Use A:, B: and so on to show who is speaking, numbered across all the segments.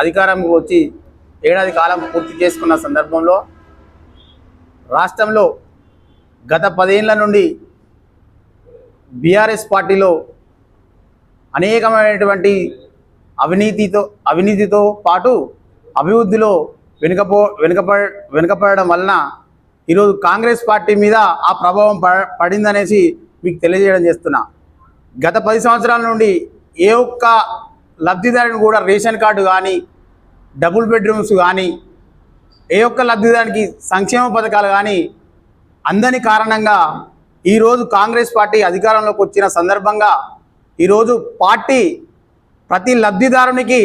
A: అధికారంకి వచ్చి ఏడాది కాలం పూర్తి చేసుకున్న సందర్భంలో రాష్ట్రంలో గత పదేళ్ళ నుండి బీఆర్ఎస్ పార్టీలో అనేకమైనటువంటి అవినీతితో అవినీతితో పాటు అభివృద్ధిలో వెనుకపో వెనుకప వెనుకపడడం వలన ఈరోజు కాంగ్రెస్ పార్టీ మీద ఆ ప్రభావం ప పడిందనేసి మీకు తెలియజేయడం చేస్తున్నా. గత పది సంవత్సరాల నుండి ఏ ఒక్క లబ్ధిదారుని కూడా రేషన్ కార్డు కానీ డబుల్ బెడ్రూమ్స్ కానీ ఏ ఒక్క లబ్ధిదారునికి సంక్షేమ పథకాలు కానీ అందని కారణంగా ఈరోజు కాంగ్రెస్ పార్టీ అధికారంలోకి వచ్చిన సందర్భంగా ఈరోజు పార్టీ ప్రతి లబ్ధిదారునికి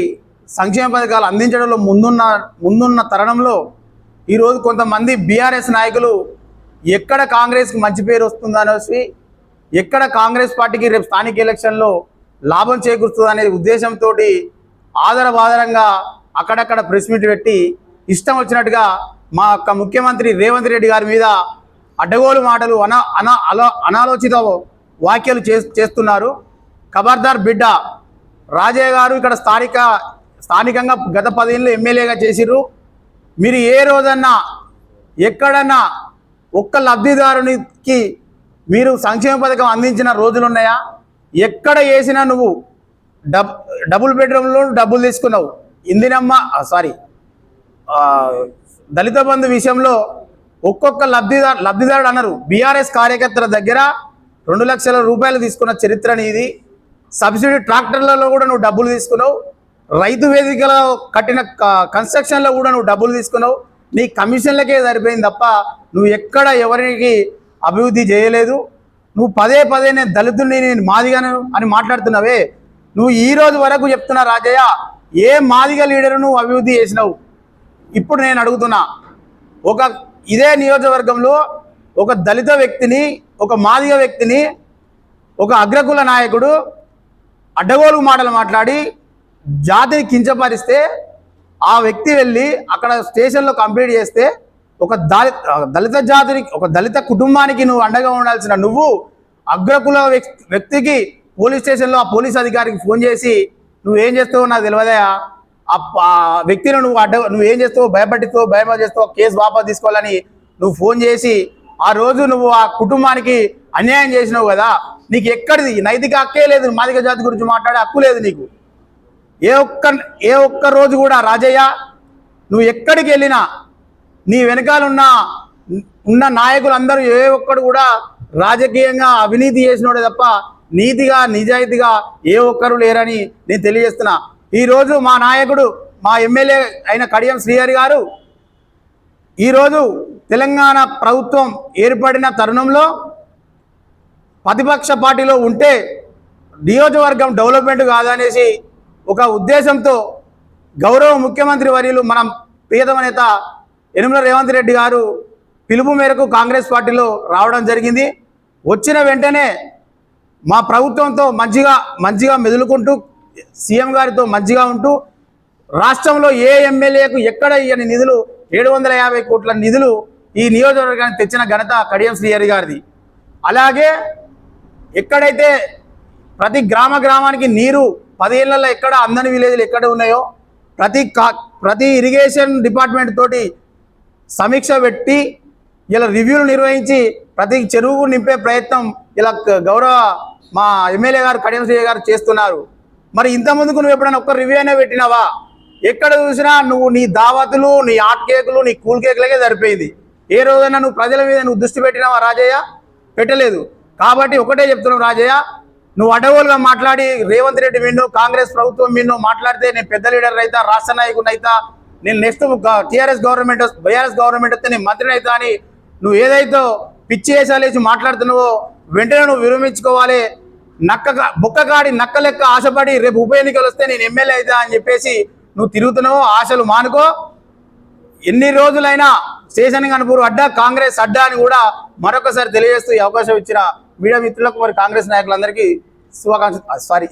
A: సంక్షేమ పథకాలు అందించడంలో ముందున్న ముందున్న తరుణంలో ఈరోజు కొంతమంది బీఆర్ఎస్ నాయకులు ఎక్కడ కాంగ్రెస్కి మంచి పేరు వస్తుందనేసి ఎక్కడ కాంగ్రెస్ పార్టీకి రేపు స్థానిక ఎలక్షన్లో లాభం చేకూరుతుంది అనే ఉద్దేశంతో ఆదరబాదరంగా అక్కడక్కడ ప్రెస్ మీట్ పెట్టి ఇష్టం వచ్చినట్టుగా మా యొక్క ముఖ్యమంత్రి రేవంత్ రెడ్డి గారి మీద అడ్డగోలు మాటలు అనా అనా అలో అనాలోచిత వ్యాఖ్యలు చే చేస్తున్నారు. ఖబర్దార్ బిడ్డ రాజయ్య గారు ఇక్కడ స్థానిక స్థానికంగా గత పదేళ్ళు ఎమ్మెల్యేగా చేసిర్రు. మీరు ఏ రోజన్నా ఎక్కడన్నా ఒక్క లబ్ధిదారునికి మీరు సంక్షేమ పథకం అందించిన రోజులు ఉన్నాయా ఎక్కడ వేసినా నువ్వు డబ్ డబుల్ బెడ్రూమ్లో డబ్బులు తీసుకున్నావు. ఇందినమ్మ సారీ దళిత బంధు విషయంలో ఒక్కొక్క లబ్ధిదారు లబ్ధిదారుడు అన్నారు బీఆర్ఎస్ కార్యకర్తల దగ్గర రెండు లక్షల రూపాయలు తీసుకున్న చరిత్ర ఇది సబ్సిడీ ట్రాక్టర్లలో కూడా నువ్వు డబ్బులు తీసుకున్నావు. రైతు వేదికలో కట్టిన క- కన్స్ట్రక్షన్లో కూడా నువ్వు డబ్బులు తీసుకున్నావు. నీ కమిషన్లకే సరిపోయింది తప్ప నువ్వు ఎక్కడ ఎవరికి అభివృద్ధి చేయలేదు. నువ్వు పదే పదే నేను దళితుడిని నేను మాదిగాను అని మాట్లాడుతున్నావే. నువ్వు ఈ రోజు వరకు చెప్తున్నా రాజయ్య ఏ మాదిగ లీడర్ నువ్వు అభివృద్ధి చేసినావు? ఇప్పుడు నేను అడుగుతున్నా ఒక ఇదే నియోజకవర్గంలో ఒక దళిత వ్యక్తిని ఒక మాదిగ వ్యక్తిని ఒక అగ్రకుల నాయకుడు అడ్డగోలు మాటలు మాట్లాడి జాతిని కించపరిస్తే ఆ వ్యక్తి వెళ్ళి అక్కడ స్టేషన్లో కంప్లీట్ చేస్తే ఒక దళిత దళిత జాతికి ఒక దళిత కుటుంబానికి నువ్వు అండగా ఉండాల్సిన నువ్వు అగ్రకుల వ్యక్తికి పోలీస్ స్టేషన్లో ఆ పోలీస్ అధికారికి ఫోన్ చేసి నువ్వు ఏం చేస్తావో నాకు తెలియదయా? ఆ వ్యక్తిని నువ్వు అడ్డ నువ్వు ఏం చేస్తావు భయపట్టిస్తావు భయం చేస్తావు కేసు వాపస్ తీసుకోవాలని నువ్వు ఫోన్ చేసి ఆ రోజు నువ్వు ఆ కుటుంబానికి అన్యాయం చేసినావు కదా? నీకు ఎక్కడిది? నైతిక హక్కే లేదు మాదిక జాతి గురించి మాట్లాడే హక్కు లేదు నీకు. ఏ ఒక్క ఏ ఒక్క రోజు కూడా రాజయ్య నువ్వు ఎక్కడికి వెళ్ళినా నీ వెనకాలన్న ఉన్న నాయకులు అందరూ ఏ ఒక్కడు కూడా రాజకీయంగా అవినీతి చేసినోడే తప్ప నీతిగా నిజాయితీగా ఏ ఒక్కరు లేరని నేను తెలియజేస్తున్నా. ఈరోజు మా నాయకుడు మా ఎమ్మెల్యే అయిన కడియం శ్రీహరి గారు ఈరోజు తెలంగాణ ప్రభుత్వం ఏర్పడిన తరుణంలో ప్రతిపక్ష పార్టీలో ఉంటే నియోజకవర్గం డెవలప్మెంట్ కాదనేసి ఒక ఉద్దేశంతో గౌరవ ముఖ్యమంత్రి వర్యులు మనం ప్రియతమ నేత యనుమల రేవంత్ రెడ్డి గారు పిలుపు మేరకు కాంగ్రెస్ పార్టీలో రావడం జరిగింది. వచ్చిన వెంటనే మా ప్రభుత్వంతో మంచిగా మంచిగా మెదులుకుంటూ సీఎం గారితో మంచిగా ఉంటూ రాష్ట్రంలో ఏ ఎమ్మెల్యేకు ఎక్కడ ఇయ్యని నిధులు ఏడు వందల యాభై కోట్ల నిధులు ఈ నియోజకవర్గానికి తెచ్చిన ఘనత కడియం శ్రీహరి గారిది. అలాగే ఎక్కడైతే ప్రతి గ్రామ గ్రామానికి నీరు పదేళ్ళలో ఎక్కడ అందని విలేజ్లు ఎక్కడ ఉన్నాయో ప్రతి కా ప్రతి ఇరిగేషన్ డిపార్ట్మెంట్ తోటి సమీక్ష పెట్టి ఇలా రివ్యూలు నిర్వహించి ప్రతి చెరువు నింపే ప్రయత్నం ఇలా గౌరవ మా ఎమ్మెల్యే గారు కడియం శ్రీ గారు చేస్తున్నారు. మరి ఇంత ముందుకు నువ్వు ఎప్పుడైనా ఒక్క రివ్యూ అయినా పెట్టినావా? ఎక్కడ చూసినా నువ్వు నీ దావతులు నీ ఆట్ కేకులు నీ కూల్ కేకులకే సరిపోయింది. ఏ రోజైనా నువ్వు ప్రజల మీద నువ్వు దృష్టి పెట్టినావా రాజయ్య? పెట్టలేదు. కాబట్టి ఒకటే చెప్తున్నావు రాజయ్య నువ్వు అడవులుగా మాట్లాడి రేవంత్ రెడ్డి విన్ను కాంగ్రెస్ ప్రభుత్వం విన్ను మాట్లాడితే నేను పెద్ద లీడర్ అయితే రాష్ట్ర నాయకుడిని అయితే నేను next TRS government BRS government వస్తే నేను మంత్రిని అవుతా అని నువ్వు ఏదైతే పిచ్చి వేసాలేసి మాట్లాడుతున్నావో వెంటనే నువ్వు విరమించుకోవాలి. నక్క బుక్క కాడి నక్క లెక్క ఆశపడి రేపు ఉప ఎన్నికలు వస్తే నేను ఎమ్మెల్యే అవుతా అని చెప్పేసి నువ్వు తిరుగుతున్నావు ఆశలు మానుకో. ఎన్ని రోజులైనా స్టేషన్ కనుపూర్ అడ్డా కాంగ్రెస్ అడ్డా అని కూడా మరొకసారి తెలియజేస్తూ ఈ అవకాశం ఇచ్చిన మీడియా మిత్రులకు మరి కాంగ్రెస్ నాయకులందరికీ శుభాకాంక్ష సారీ